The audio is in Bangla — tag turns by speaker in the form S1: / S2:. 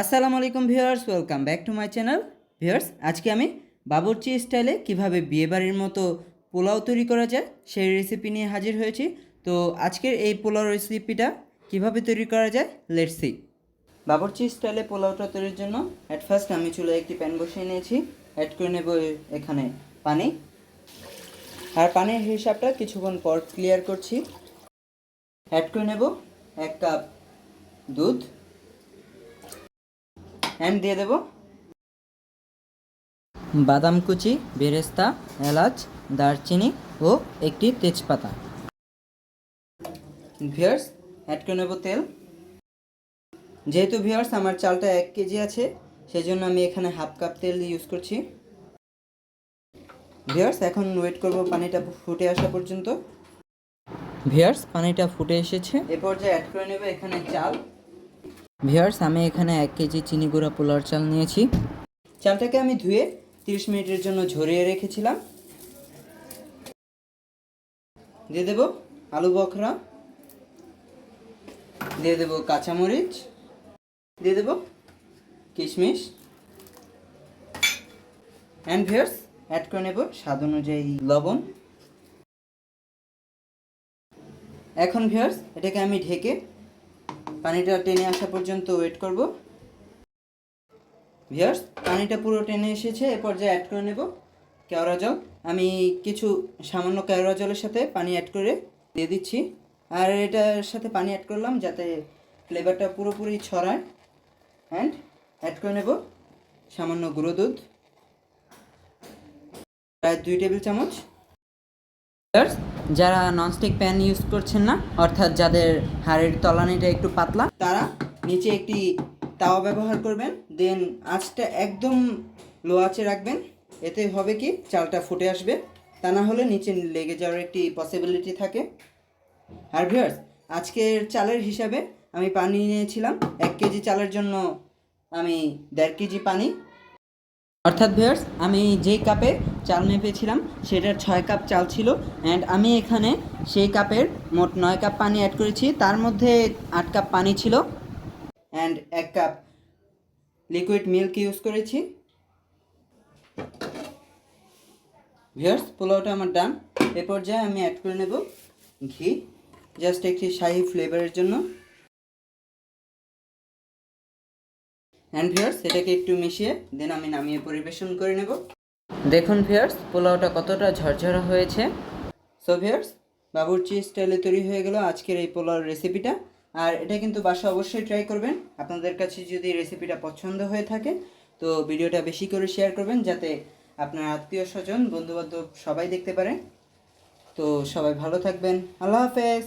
S1: আসসালামু আলাইকুম viewers, welcome back to my channel. Viewers, আজকে আমি বাবুর্চি স্টাইলে কীভাবে বিয়েবাড়ির মতো পোলাও তৈরি করা যায় সেই রেসিপি নিয়ে হাজির হয়েছি। তো আজকের এই পোলাও রেসিপিটা কীভাবে তৈরি করা যায় লেটস সি বাবুর্চি স্টাইলে পোলাওটা তৈরির জন্য অ্যাট ফার্স্ট আমি চুলায় একটি প্যান বসিয়ে নিয়েছি। অ্যাড করে নেব এখানে পানি। আর পানির হিসাবটা কিছুক্ষণ পর ক্লিয়ার করছি। অ্যাড করে নেব এক কাপ দুধ। অ্যান্ড দিয়ে দেব। বাদাম কুচি, বেরেস্তা, এলাচ, দারচিনি ও একটি তেজপাতা। ভিয়ার্স অ্যাড করে নেব তেল। যেহেতু ভিয়ার্স আমার চালটা এক কেজি আছে সেই জন্য আমি এখানে হাফ কাপ তেল ইউজ করছি। ভিয়ার্স এখন ওয়েট করব পানিটা ফুটে আসা পর্যন্ত। ভিয়ার্স পানিটা ফুটে এসেছে। এ পর্যায়ে অ্যাড করে নেব এখানে চাল। ভিয়ার্স আমি এখানে এক কেজি চিনি গুঁড়া পোলার চাল নিয়েছি। চালটাকে আমি ধুয়ে তিরিশ মিনিটের জন্য ঝরিয়ে রেখেছিলাম। দিয়ে দেব আলু বখরা। দিয়ে দেব কাঁচামরিচ। দিয়ে দেব কিশমিশ। অ্যান্ড ভিয়ার্স অ্যাড করে নেব স্বাদ অনুযায়ী লবণ। এখন ভিয়ার্স এটাকে আমি ঢেকে পানিটা টেনে আসা পর্যন্ত ওয়েট করব। ভিয়ার্স পানিটা পুরো টেনে এসেছে, এ পর্যায়ে অ্যাড করে নেব। কেওড়া জল, আমি কিছু সামান্য কেওড়া জলের সাথে পানি অ্যাড করে দিয়ে দিচ্ছি। আর এটার সাথে পানি অ্যাড করলাম যাতে ফ্লেভারটা পুরোপুরি ছড়ায়। অ্যান্ড অ্যাড করে নেব সামান্য গুঁড়ো দুধ। প্রায় দুই টেবিল চামচ। যারা ননস্টিক প্যান ইউজ করছেন না, অর্থাৎ যাদের হাড়ের তলানিটা একটু পাতলা, তারা নিচে একটি তাওয়া ব্যবহার করবেন। দেন আঁচটা একদম লো আঁচে রাখবেন। এতে হবে কি? চালটা ফুটে আসবে। তা না হলে নিচে লেগে যাওয়ার একটি পসিবিলিটি থাকে। আর ভিউয়ার্স আজকের চালের হিসাবে আমি পানি নিয়েছিলাম। এক কেজি চালের জন্য আমি দেড় কেজি পানি অর্থাৎ ভিউয়ার্স, আমি যেই কাপে চাল মেপেছিলাম, সেটার ছয় কাপ চাল ছিল অ্যান্ড আমি এখানে সেই কাপের মোট নয় কাপ পানি অ্যাড করেছি, তার মধ্যে আট কাপ পানি ছিল অ্যান্ড এক কাপ লিকুইড মিল্ক ইউজ করেছি। ভিউয়ার্স, পোলাওটা আমার ডান এ পর্যায়ে আমি অ্যাড করে নেব ঘি জাস্ট একটি শাহি ফ্লেভারের জন্য। অ্যান্ড ভিউয়ার্স এটাকে একটু মিশিয়ে দেন আমি নামিয়ে পরিবেশন করে নেব। দেখুন ভিউয়ার্স পোলাওটা কতটা ঝরঝরা হয়েছে। সো ভিউয়ার্স বাবুর্চি স্টাইলে তৈরি হয়ে গেল আজকের এই পোলাওর রেসিপিটা আর এটা কিন্তু বাসা অবশ্যই ট্রাই করবেন। আপনাদের কাছে যদি রেসিপিটা পছন্দ হয়ে থাকে, তো ভিডিওটা বেশি করে শেয়ার করবেন, যাতে আপনার আত্মীয় স্বজন, বন্ধুবান্ধব সবাই দেখতে পারে। তো সবাই ভালো থাকবেন। আল্লাহ হাফেজ।